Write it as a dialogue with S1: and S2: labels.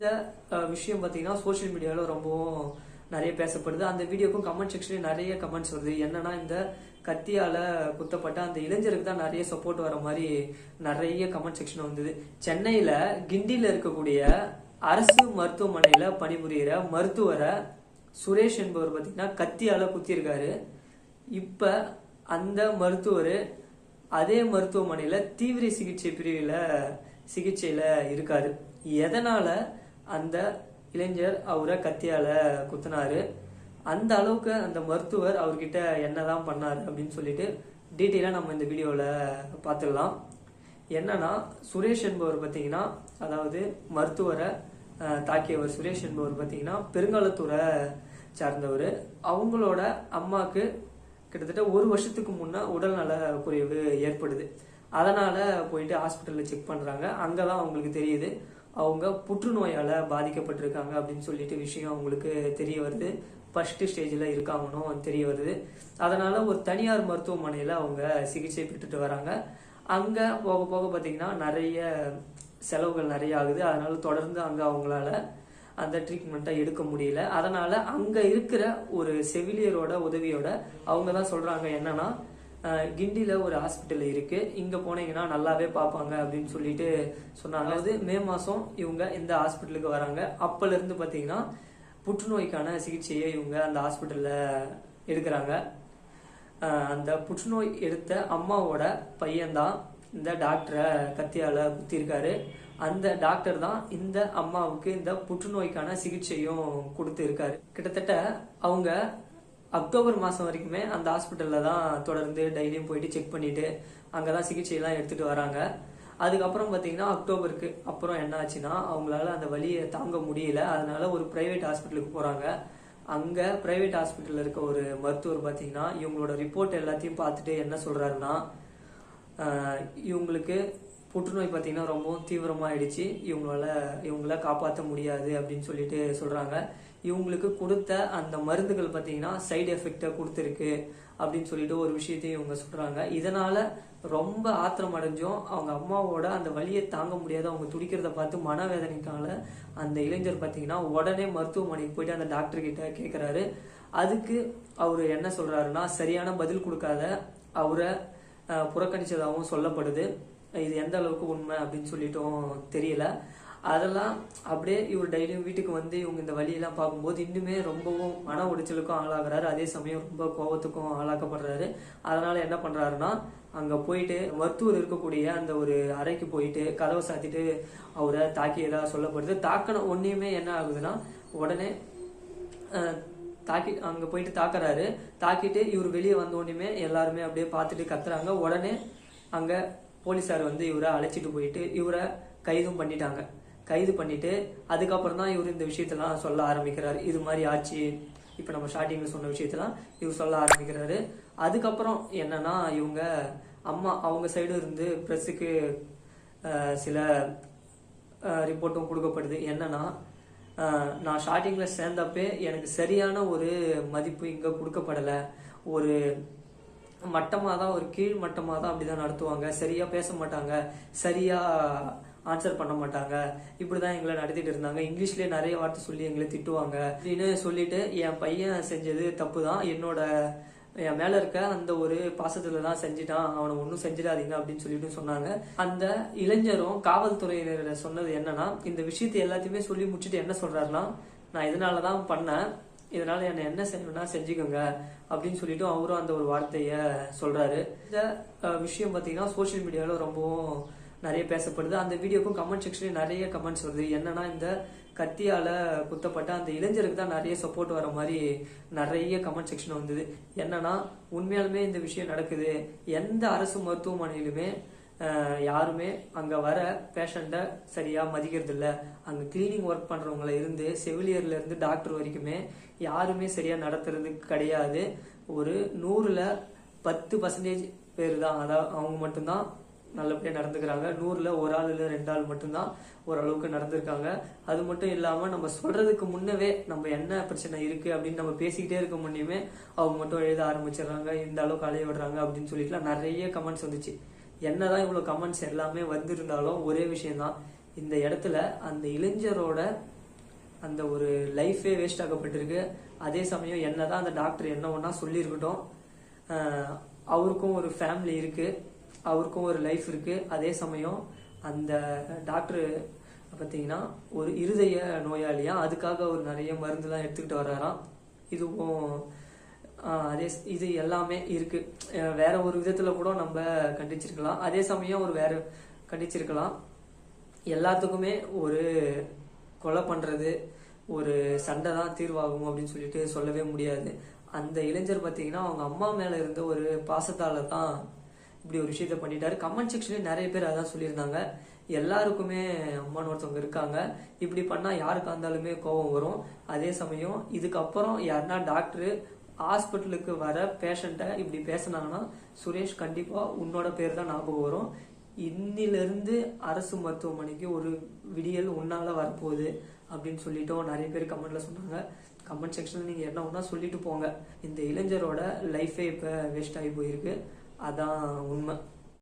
S1: இந்த விஷயம் பார்த்தீங்கன்னா சோஷியல் மீடியாவில் ரொம்பவும் நிறைய பேசப்படுது. அந்த வீடியோக்கும் கமெண்ட் செக்ஷன்ல நிறைய கமெண்ட்ஸ் வருது. என்னன்னா இந்த கத்தியால குத்தப்பட்ட அந்த இளைஞருக்கு தான் நிறைய சப்போர்ட் வர மாதிரி நிறைய கமெண்ட் செக்ஷன் வந்தது. சென்னையில கிண்டியில இருக்கக்கூடிய அரசு மருத்துவமனையில பணிபுரியிற மருத்துவரை சுரேஷ் என்பவர் பார்த்தீங்கன்னா கத்தியால குத்தியிருக்காரு. இப்ப அந்த மருத்துவர் அதே மருத்துவமனையில தீவிர சிகிச்சை பிரிவில் சிகிச்சையில இருக்காரு. எதனால அந்த இளைஞர் அவரை கத்தியால குத்தினாரு. அந்த அளவுக்கு அந்த மருத்துவர் அவர்கிட்ட என்னதான் பண்ணாரு அப்படின்னு சொல்லிட்டு டீட்டெயிலாக நம்ம இந்த வீடியோவில் பார்த்துடலாம் என்னன்னா சுரேஷ் என்பவர் பார்த்தீங்கன்னா அதாவது மருத்துவரை தாக்கியவர் சுரேஷ் என்பவர் பார்த்தீங்கன்னா பெருங்காலத்தூரை சார்ந்தவர். அவங்களோட அம்மாவுக்கு கிட்டத்தட்ட ஒரு வருஷத்துக்கு முன்னே உடல்நல குறைவு ஏற்படுது. அதனால போயிட்டு ஹாஸ்பிட்டலில் செக் பண்ணுறாங்க அங்கே தான் அவங்களுக்கு தெரியுது. அவங்க புற்றுநோயால் பாதிக்கப்பட்டிருக்காங்க அப்படின்னு சொல்லிட்டு விஷயம் அவங்களுக்கு தெரிய வருது. ஃபர்ஸ்ட் ஸ்டேஜில் இருக்காங்கன்னு தெரிய வருது. அதனால ஒரு தனியார் மருத்துவமனையில் அவங்க சிகிச்சை பெற்றுட்டு வராங்க. அங்கே போக போக பார்த்தீங்கன்னா நிறைய செலவுகள் நிறைய ஆகுது. அதனால தொடர்ந்து அங்கே அவங்களால அந்த ட்ரீட்மெண்ட்டை எடுக்க முடியல. அதனால அங்கே இருக்கிற ஒரு செவிலியரோட உதவியோட அவங்க தான் சொல்கிறாங்க என்னன்னா கிண்டியில் ஒரு ஹாஸ்பிட்டல் இருக்குது இங்கே போனீங்கன்னா நல்லாவே பார்ப்பாங்க அப்படின்னு சொல்லிட்டு சொன்னாங்க. அதாவது மே மாதம் இவங்க இந்த ஹாஸ்பிட்டலுக்கு வராங்க. அப்போலேருந்து பார்த்தீங்கன்னா புற்றுநோய்க்கான சிகிச்சையை இவங்க அந்த ஹாஸ்பிட்டலில் எடுக்கிறாங்க. அந்த புற்றுநோய் எடுத்த அம்மாவோட பையன்தான் இந்த டாக்டரை கத்தியால் குத்திருக்காரு. அந்த டாக்டர் தான் இந்த அம்மாவுக்கு இந்த புற்றுநோய்க்கான சிகிச்சையும் கொடுத்துருக்காரு. கிட்டத்தட்ட அவங்க அக்டோபர் மாதம் வரைக்குமே அந்த ஹாஸ்பிட்டலில் தான் தொடர்ந்து டெய்லியும் போயிட்டு செக் பண்ணிவிட்டு அங்கே தான் சிகிச்சையெல்லாம் எடுத்துகிட்டு வராங்க. அதுக்கப்புறம் பார்த்தீங்கன்னா அக்டோபருக்கு அப்புறம் என்ன ஆச்சுன்னா அவங்களால அந்த வழியை தாங்க முடியல. அதனால ஒரு பிரைவேட் ஹாஸ்பிட்டலுக்கு போகிறாங்க அங்கே பிரைவேட் ஹாஸ்பிட்டலில் இருக்க ஒரு மருத்துவர் பார்த்தீங்கன்னா இவங்களோட ரிப்போர்ட் எல்லாத்தையும் பார்த்துட்டு என்ன சொல்கிறாருன்னா இவங்களுக்கு புற்றுநோய் பார்த்தீங்கன்னா ரொம்பவும் தீவிரமாயிடுச்சு. இவங்களால இவங்கள காப்பாற்ற முடியாது அப்படின்னு சொல்லிட்டு சொல்றாங்க. இவங்களுக்கு கொடுத்த அந்த மருந்துகள் பார்த்தீங்கன்னா சைடு எஃபெக்டை கொடுத்துருக்கு அப்படின்னு சொல்லிட்டு ஒரு விஷயத்தையும் இவங்க சொல்றாங்க. இதனால ரொம்ப ஆத்திரம் அடைஞ்சோம். அவங்க அம்மாவோட அந்த வழியை தாங்க முடியாத. அவங்க துடிக்கிறத பார்த்து மனவேதனைக்கால அந்த இளைஞர் பார்த்தீங்கன்னா உடனே மருத்துவமனைக்கு போயிட்டு அந்த டாக்டர் கிட்ட கேட்குறாரு அதுக்கு அவர் என்ன சொல்றாருன்னா சரியான பதில் கொடுக்காத அவரை புறக்கணிச்சதாகவும் சொல்லப்படுது. இது எந்த அளவுக்கு உண்மை அப்படின்னு சொல்லிட்டோம் தெரியல. அதெல்லாம் அப்படியே இவர் டெய்லியும் வீட்டுக்கு வந்து இவங்க இந்த வழியெல்லாம் பார்க்கும்போது இன்னுமே ரொம்பவும் மன உடைச்சலுக்கும் ஆளாகிறாரு. அதே சமயம் ரொம்ப கோபத்துக்கும் ஆளாக்கப்படுறாரு. அதனால என்ன பண்றாருன்னா அங்க போயிட்டு மருத்துவர் இருக்கக்கூடிய அந்த ஒரு அறைக்கு போயிட்டு கதவை சாத்திட்டு அவரை தாக்கியதா சொல்லப்படுது. தாக்கின ஒன்னையுமே என்ன ஆகுதுன்னா உடனே தாக்கி அங்க போயிட்டு தாக்குறாரு. தாக்கிட்டு இவர் வெளியே வந்த உடனே எல்லாருமே அப்படியே பார்த்துட்டு கத்துறாங்க. உடனே அங்க போலீஸார் வந்து இவரை அழைச்சிட்டு போயிட்டு இவரை கைதும் பண்ணிட்டாங்க. கைது பண்ணிட்டு அதுக்கப்புறம் தான் இவர் இந்த விஷயத்தெல்லாம் சொல்ல ஆரம்பிக்கிறாரு. இது மாதிரி ஆச்சு. இப்போ நம்ம ஸ்டார்டிங்கில் சொன்ன விஷயத்தெல்லாம் இவர் சொல்ல ஆரம்பிக்கிறாரு. அதுக்கப்புறம் என்னன்னா இவங்க அம்மா அவங்க சைடு இருந்து ப்ரெஸ்ஸுக்கு சில ரிப்போர்ட்டும் கொடுக்கப்படுது. என்னன்னா நான் ஸ்டார்டிங்கில் சேர்ந்தப்பே எனக்கு சரியான ஒரு மதிப்பு இங்கே கொடுக்கப்படலை. ஒரு மட்டமாக தான் ஒரு கீழ் மட்டமாக தான் அப்படிதான் நடத்துவாங்க. சரியா பேச மாட்டாங்க. சரியா ஆன்சர் பண்ண மாட்டாங்க. இப்படிதான் எங்களை நடத்திட்டு இருந்தாங்க. இங்கிலீஷ்லயே நிறைய வார்த்தை சொல்லி எங்களை திட்டுவாங்க. அப்படின்னு சொல்லிட்டு என் பையன் செஞ்சது தப்பு தான் என்னோட என் மேல இருக்க அந்த ஒரு பாசத்துல தான் செஞ்சிட்டான். அவனை ஒன்றும் செஞ்சிடாதீங்க அப்படின்னு சொல்லிட்டு சொன்னாங்க. அந்த இளைஞரும் காவல்துறையினர் சொன்னது என்னன்னா இந்த விஷயத்தை எல்லாத்தையுமே சொல்லி முடிச்சுட்டு என்ன சொல்றாருன்னா நான் இதனால தான் பண்ணேன். இதனால என்ன என்ன செய்யணும்னா செஞ்சுக்கோங்க அப்படின்னு சொல்லிட்டு அவரும் அந்த ஒரு வார்த்தைய சொல்றாரு. இந்த விஷயம் பாத்தீங்கன்னா சோஷியல் மீடியால ரொம்பவும் நிறைய பேசப்படுது. அந்த வீடியோக்கும் கமெண்ட் செக்ஷன்ல நிறைய கமெண்ட்ஸ் வருது. என்னன்னா இந்த கத்தியால குத்தப்பட்ட அந்த இளைஞருக்கு தான் நிறைய சப்போர்ட் வர மாதிரி நிறைய கமெண்ட் செக்ஷன் வந்தது. என்னன்னா உண்மையாலுமே இந்த விஷயம் நடக்குது. எந்த அரசு மருத்துவமனையிலுமே யாருமே அங்க வர பேஷண்ட்டை சரியா மதிக்கிறது இல்ல அங்க கிளீனிங் ஒர்க் பண்றவங்கள இருந்து செவிலியர்ல இருந்து டாக்டர் வரைக்குமே யாருமே சரியா நடத்துறது கிடையாது. ஒரு நூறுல பத்து பர்சன்டேஜ் பேர் தான் அதாவது அவங்க மட்டும்தான் நல்லபடியா நடந்துக்கிறாங்க. நூறுல ஒரு ஆள் இல்ல ரெண்டு ஆள் மட்டும்தான் ஓரளவுக்கு நடந்திருக்காங்க. அது மட்டும் இல்லாம நம்ம சொல்றதுக்கு முன்னவே நம்ம என்ன பிரச்சனை இருக்கு அப்படின்னு நம்ம பேசிக்கிட்டே இருக்க முன்னே அவங்க மட்டும் எழுத ஆரம்பிச்சிடுறாங்க இந்த அளவுக்கு அலைய விடுறாங்க அப்படின்னு சொல்லிட்டுலாம் நிறைய கமெண்ட்ஸ் வந்துச்சு. என்னதான் இவ்வளவு கமெண்ட்ஸ் எல்லாமே வந்திருந்தாலும் ஒரே விஷயம்தான். இந்த இடத்துல அந்த இளைஞரோட அந்த ஒரு லைஃபே வேஸ்ட் ஆகப்பட்டிருக்கு அதே சமயம் என்னதான் அந்த டாக்டர் என்ன ஒன்றா சொல்லியிருக்கட்டும் அவருக்கும் ஒரு ஃபேமிலி இருக்கு அவருக்கும் ஒரு லைஃப் இருக்கு. அதே சமயம் அந்த டாக்டர் பார்த்தீங்கன்னா ஒரு இருதய நோயாளியா அதுக்காக அவர் நிறைய மருந்துலாம் எடுத்துக்கிட்டு வர்றாராம். இதுவும் அதே ஸ்- இது எல்லாமே இருக்கு. வேற ஒரு விதத்துல கூட நம்ம கண்டிச்சிருக்கலாம். அதே சமயம் ஒரு வேற கண்டிச்சிருக்கலாம். எல்லாத்துக்குமே ஒரு கொலை பண்றது ஒரு சண்டை தான் தீர்வாகும் அப்படின்னு சொல்லிட்டு சொல்லவே முடியாது. அந்த இளைஞர் பார்த்தீங்கன்னா அவங்க அம்மா மேல இருந்த ஒரு பாசத்தால தான் இப்படி ஒரு விஷயத்த பண்ணிட்டாரு. கமெண்ட் செக்ஷன்ல நிறைய பேர் அதான் சொல்லியிருந்தாங்க. எல்லாருக்குமே அம்மான்னு ஒருத்தவங்க இருக்காங்க. இப்படி பண்ணா யாருக்கா இருந்தாலுமே கோபம் வரும்? அதே சமயம் இதுக்கப்புறம் யாருன்னா டாக்டர் ஹாஸ்பிட்டலுக்கு வர பேஷண்ட்டை இப்படி பேசினாங்கன்னா சுரேஷ் கண்டிப்பாக உன்னோட பேர் தான் ஞாபகம் வரும். இன்னிலிருந்து அரசு மருத்துவமனைக்கு ஒரு விடியல் உன்னால வரப்போகுது அப்படின்னு சொல்லிட்டோம். நிறைய பேர் கமெண்ட்ல சொன்னாங்க. கமெண்ட் செக்ஷன்ல நீங்க என்ன ஒன்றா சொல்லிட்டு போங்க. இந்த இளைஞரோட லைஃபே இப்ப வேஸ்ட் ஆகி போயிருக்கு. அதான் உண்மை.